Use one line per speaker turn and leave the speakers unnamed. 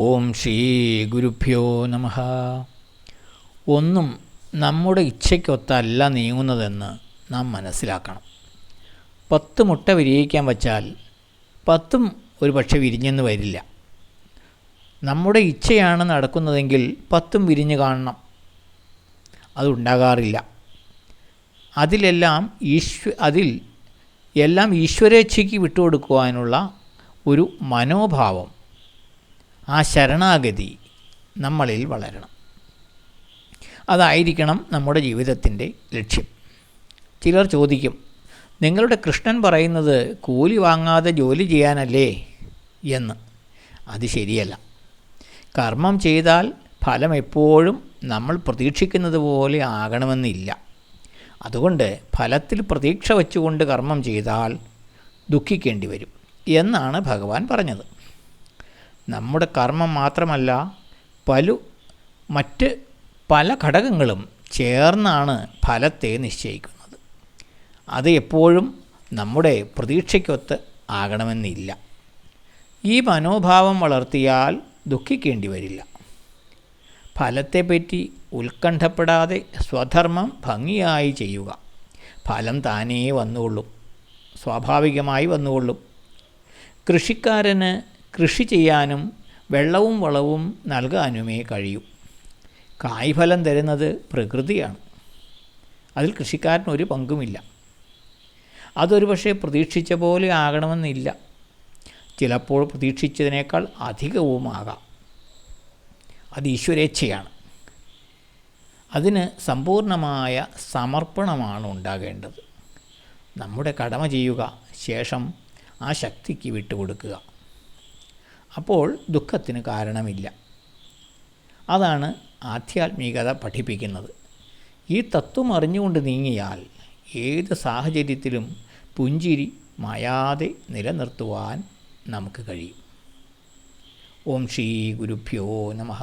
ഓം ശ്രീ ഗുരുഭ്യോ നമ. ഒന്നും നമ്മുടെ ഇച്ഛയ്ക്കൊത്തല്ല നീങ്ങുന്നതെന്ന് നാം മനസ്സിലാക്കണം. പത്ത് മുട്ട വിരിയിക്കാൻ വച്ചാൽ പത്തും ഒരു പക്ഷെ വിരിഞ്ഞെന്ന് വരില്ല. നമ്മുടെ ഇച്ഛയാണ് നടക്കുന്നതെങ്കിൽ പത്തും വിരിഞ്ഞ് കാണണം. അതുണ്ടാകാറില്ല അതിലെല്ലാം ഈശ്വ അതിൽ എല്ലാം ഈശ്വരേച്ഛയ്ക്ക് വിട്ടുകൊടുക്കുവാനുള്ള ഒരു മനോഭാവം ആ ശരണാഗതി നമ്മളിൽ വളരണം. അതായിരിക്കണം നമ്മുടെ ജീവിതത്തിന്റെ ലക്ഷ്യം. ചിലർ ചോദിക്കും നിങ്ങളുടെ കൃഷ്ണൻ പറയുന്നത് കൂലി വാങ്ങാതെ ജോലി ചെയ്യാനല്ലേ? എന്ന്. അത് ശരിയല്ല. കർമ്മം ചെയ്താൽ ഫലം എപ്പോഴും നമ്മൾ പ്രതീക്ഷിക്കുന്നത് പോലെ ആകണമെന്നില്ല. അതുകൊണ്ട് ഫലത്തിൽ പ്രതീക്ഷ വച്ചുകൊണ്ട് കർമ്മം ചെയ്താൽ ദുഃഖിക്കേണ്ടി വരും എന്നാണ് ഭഗവാൻ പറഞ്ഞത്. നമ്മുടെ കർമ്മം മാത്രമല്ല പലു മറ്റ് പല ഘടകങ്ങളും ചേർന്നാണ് ഫലത്തെ നിശ്ചയിക്കുന്നത്. അത് എപ്പോഴും നമ്മുടെ പ്രതീക്ഷയ്ക്കൊത്ത് ആകണമെന്നില്ല. ഈ മനോഭാവം വളർത്തിയാൽ ദുഃഖിക്കേണ്ടി വരില്ല. ഫലത്തെപ്പറ്റി ഉത്കണ്ഠപ്പെടാതെ സ്വധർമ്മം ഭംഗിയായി ചെയ്യുക. ഫലം താനേ വന്നുകൊള്ളും. സ്വാഭാവികമായി വന്നുകൊള്ളും. കൃഷിക്കാരന് കൃഷി ചെയ്യാനും വെള്ളവും വളവും നൽകാനുമേ കഴിയൂ. കായ്ഫലം തരുന്നത് പ്രകൃതിയാണ്. അതിൽ കൃഷിക്കാരന് ഒരു പങ്കുമില്ല. അതൊരു പക്ഷേ പ്രതീക്ഷിച്ച പോലെ ആകണമെന്നില്ല. ചിലപ്പോൾ പ്രതീക്ഷിച്ചതിനേക്കാൾ അധികവുമാകാം. അത് ഈശ്വരേച്ഛയാണ്. അതിന് സമ്പൂർണമായ സമർപ്പണമാണ് ഉണ്ടാകേണ്ടത്. നമ്മുടെ കടമ ചെയ്യുക ശേഷം ആ ശക്തിക്ക് വിട്ടുകൊടുക്കുക. അപ്പോൾ ദുഃഖത്തിന് കാരണമില്ല. അതാണ് ആധ്യാത്മികത പഠിപ്പിക്കുന്നത്. ഈ തത്വം അറിഞ്ഞുകൊണ്ട് നീങ്ങിയാൽ ഏത് സാഹചര്യത്തിലും പുഞ്ചിരി മായാതെ നിലനിർത്തുവാൻ നമുക്ക് കഴിയും. ഓം ശ്രീ ഗുരുഭ്യോ നമഃ.